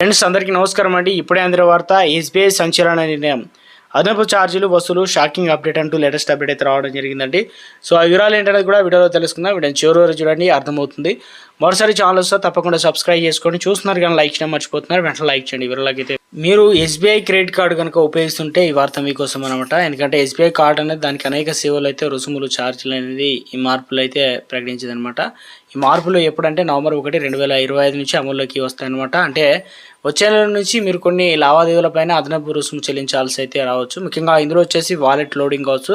Friends అందరికీ నమస్కారం అండి. ఇప్పుడే అందిన వార్త ఎస్బీఐ సంచలన నిర్ణయం. అదనపు ఛార్జీలు వసూలు షాకింగ్ అప్డేట్ అంటూ లేటెస్ట్ అప్డేట్ అయితే రావడం జరిగిందండి. సో ఆ వివరాలు ఏంటనేది కూడా వీడియోలో తెలుసుకుందాం. వీడియో చివరి వరకు చూడండి అర్థమవుతుంది. మరోసారి ఛానల్ వస్తే తప్పకుండా సబ్స్క్రైబ్ చేసుకొని చూస్తున్నారు కానీ లైక్ చేయడం మర్చిపోతున్నారు. వెంటనే లైక్ చేయండి. వివరాలకి అయితే మీరు ఎస్బీఐ క్రెడిట్ కార్డు కనుక ఉపయోగిస్తుంటే ఈ వార్త మీకోసం అనమాట ఎందుకంటే ఎస్బీఐ కార్డు అనేది దానికి అనేక సేవలు అయితే రుసుములు ఛార్జీలు అనేది ఈ మార్పులు అయితే ప్రకటించింది అనమాట మార్పులు ఎప్పుడంటే నవంబర్ ఒకటి రెండు వేల ఇరవై ఐదు నుంచి అమల్లోకి వస్తాయన్నమాట. అంటే వచ్చే నెల నుంచి మీరు కొన్ని లావాదేవీలపైన అదనపు రుసుము చెల్లించాల్సి అయితే రావచ్చు. ముఖ్యంగా ఇందులో వచ్చేసి వాలెట్ లోడింగ్ కావచ్చు.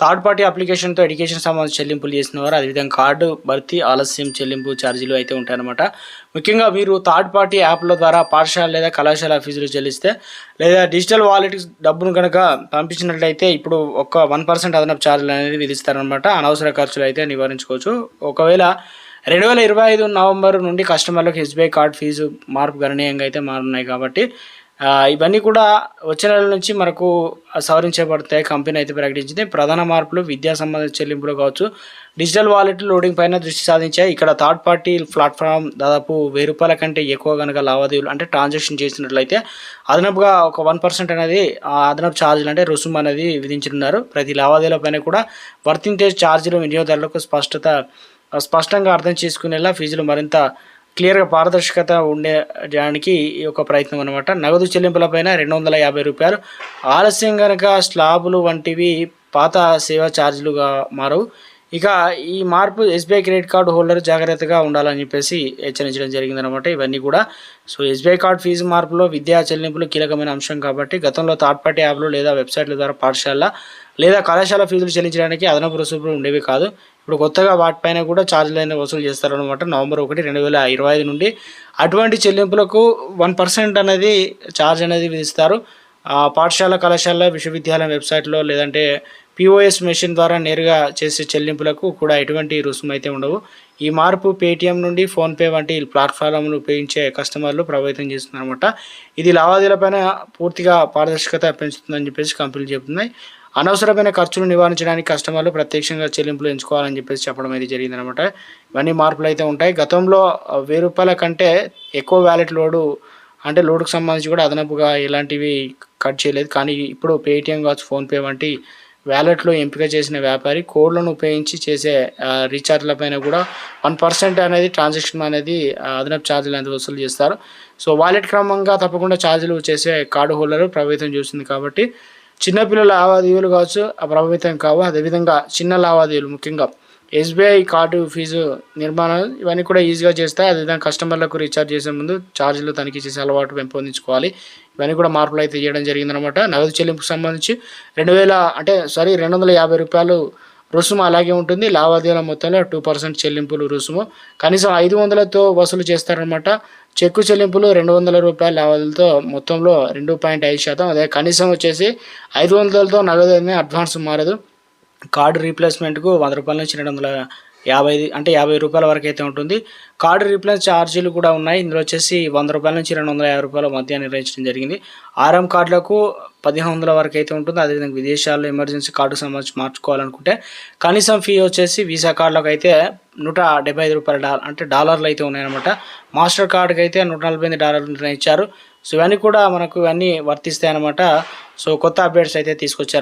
థర్డ్ పార్టీ అప్లికేషన్తో ఎడ్యుకేషన్ సంబంధించి చెల్లింపులు చేసిన వారు అదేవిధంగా కార్డు భర్తీ ఆలస్యం చెల్లింపు ఛార్జీలు అయితే ఉంటాయన్నమాట. ముఖ్యంగా మీరు థర్డ్ పార్టీ యాప్ల ద్వారా పాఠశాల లేదా కళాశాల ఫీజులు చెల్లిస్తే లేదా డిజిటల్ వాలెట్ డబ్బును కనుక పంపించినట్లయితే ఇప్పుడు ఒక వన్ పర్సెంట్ అదనపు ఛార్జీలు అనేది విధిస్తారనమాట అనవసర ఖర్చులు అయితే నివారించుకోవచ్చు. ఒకవేళ రెండు వేల ఇరవై ఐదు నవంబర్ నుండి కస్టమర్లకు ఎస్బీఐ కార్డ్ ఫీజు మార్పు గణనీయంగా అయితే మారున్నాయి కాబట్టి ఇవన్నీ కూడా వచ్చే నెల నుంచి మనకు సవరించబడతాయి. కంపెనీ అయితే ప్రకటించింది. ప్రధాన మార్పులు విద్యా సంబంధ చెల్లింపులు కావచ్చు డిజిటల్ వాలెట్ లోడింగ్ పైన దృష్టి సాధించాయి. ఇక్కడ థర్డ్ పార్టీ ప్లాట్ఫామ్ దాదాపు వెయ్యి రూపాయల కంటే ఎక్కువ కనుక లావాదేవీలు అంటే ట్రాన్సాక్షన్ చేసినట్లయితే అదనపుగా ఒక వన్ పర్సెంట్ అనేది అదనపు ఛార్జీలు అంటే రుసుము అనేది విధించనున్నారు. ప్రతి లావాదేవీల పైన కూడా వర్తించే ఛార్జీలు వినియోగదారులకు స్పష్టత స్పష్టంగా అర్థం చేసుకునేలా ఫీజులు మరింత క్లియర్గా పారదర్శకత ఉండేడానికి ఈ యొక్క ప్రయత్నం అనమాట నగదు చెల్లింపులపైన రెండు వందల యాభై రూపాయలు. ఆలస్యం కనుక స్లాబులు వంటివి పాత సేవా ఛార్జీలుగా మారవు. ఇక ఈ మార్పు ఎస్బీఐ క్రెడిట్ కార్డు హోల్డర్ జాగ్రత్తగా ఉండాలని చెప్పేసి హెచ్చరించడం జరిగిందనమాట ఇవన్నీ కూడా. సో ఎస్బీఐ కార్డు ఫీజు మార్పులో విద్యా చెల్లింపులు కీలకమైన అంశం కాబట్టి గతంలో థర్డ్ పార్టీ యాప్లు లేదా వెబ్సైట్ల ద్వారా పాఠశాల లేదా కళాశాల ఫీజులు చెల్లించడానికి అదనపు రుసుములు ఉండేవి కాదు. ఇప్పుడు కొత్తగా వాటిపైన కూడా ఛార్జీలు అనేది వసూలు చేస్తారనమాట నవంబర్ ఒకటి రెండు వేల ఇరవై ఐదు నుండి. అటువంటి చెల్లింపులకు వన్ పర్సెంట్ అనేది ఛార్జ్ అనేది విధిస్తారు. పాఠశాల కళాశాల విశ్వవిద్యాలయం వెబ్సైట్లో లేదంటే పిఓఎస్ మెషిన్ ద్వారా నేరుగా చేసే చెల్లింపులకు కూడా ఎటువంటి రుసుము అయితే ఉండవు. ఈ మార్పు పేటీఎం నుండి ఫోన్పే వంటి ప్లాట్ఫామ్లు ఉపయోగించే కస్టమర్లు ప్రభావితం చేస్తుందన్నమాట. ఇది లావాదేవీలపైన పూర్తిగా పారదర్శకత పెంచుతుందని చెప్పేసి కంపెనీలు చెబుతున్నాయి. అనవసరమైన ఖర్చులు నివారించడానికి కస్టమర్లు ప్రత్యక్షంగా చెల్లింపులు ఎంచుకోవాలని చెప్పేసి చెప్పడం అయితే జరిగిందనమాట ఇవన్నీ మార్పులు అయితే ఉంటాయి. గతంలో వెయ్యి రూపాయల కంటే ఎక్కువ వ్యాలెట్ లోడు అంటే లోడుకు సంబంధించి కూడా అదనపుగా ఎలాంటివి కట్ చేయలేదు. కానీ ఇప్పుడు పేటిఎం కావచ్చు ఫోన్పే వంటి వ్యాలెట్లో ఎంపిక చేసిన వ్యాపారి కోడ్లను ఉపయోగించి చేసే రీఛార్జ్లపైన కూడా వన్ పర్సెంట్ అనేది ట్రాన్సాక్షన్ అనేది అదనపు ఛార్జీలు అనేది వసూలు చేస్తారు. సో వాలెట్ క్రమంగా తప్పకుండా ఛార్జీలు చేసే కార్డు హోల్డర్ ప్రభావితం చేస్తుంది కాబట్టి చిన్నపిల్లల లావాదేవీలు కావచ్చు ఆ ప్రభావితం కావు. అదేవిధంగా చిన్న లావాదేవీలు ముఖ్యంగా ఎస్బీఐ కార్డు ఫీజు నిర్మాణం ఇవన్నీ కూడా ఈజీగా చేస్తాయి. అదేవిధంగా కస్టమర్లకు రీఛార్జ్ చేసే ముందు ఛార్జీలు తనిఖీ చేసే అలవాటు పెంపొందించుకోవాలి. ఇవన్నీ కూడా మార్పులు అయితే చేయడం జరిగిందనమాట నగదు చెల్లింపుకు సంబంధించి రెండు వేల అంటే సారీ రెండు వందల యాభై రూపాయలు రుసుము అలాగే ఉంటుంది. లావాదేవీల మొత్తంలో టూ పర్సెంట్ చెల్లింపులు రుసుము. కనీసం ఐదు వందలతో వసూలు చేస్తారనమాట చెక్కు చెల్లింపులు రెండు వందల రూపాయల లావాదేవీలతో మొత్తంలో రెండు పాయింట్ ఐదు శాతం. అదే కనీసం వచ్చేసి ఐదు వందలతో నగదు అడ్వాన్స్ మారదు. కార్డు రీప్లేస్మెంట్కు వంద రూపాయల నుంచి రెండు వందల యాభై అంటే యాభై రూపాయల వరకు అయితే ఉంటుంది. కార్డు రీప్లేస్ ఛార్జీలు కూడా ఉన్నాయి. ఇందులో వచ్చేసి వంద రూపాయల నుంచి రెండు వందల యాభై రూపాయల మధ్య నిర్ణయించడం జరిగింది. ఆర్ఎం కార్డులకు పదిహేను వందల వరకు అయితే ఉంటుంది. అదేవిధంగా విదేశాల్లో ఎమర్జెన్సీ కార్డు సంబంధించి మార్చుకోవాలనుకుంటే కనీసం ఫీ వచ్చేసి వీసా కార్డులకు అయితే నూట డెబ్బై ఐదు రూపాయల డాలర్ అంటే డాలర్లు అయితే ఉన్నాయన్నమాట. మాస్టర్ కార్డుకి అయితే నూట నలభై ఎనిమిది డాలర్లు నిర్ణయించారు. సో ఇవన్నీ కూడా మనకు ఇవన్నీ వర్తిస్తాయన్నమాట. సో కొత్త అప్డేట్స్ అయితే తీసుకొచ్చారు.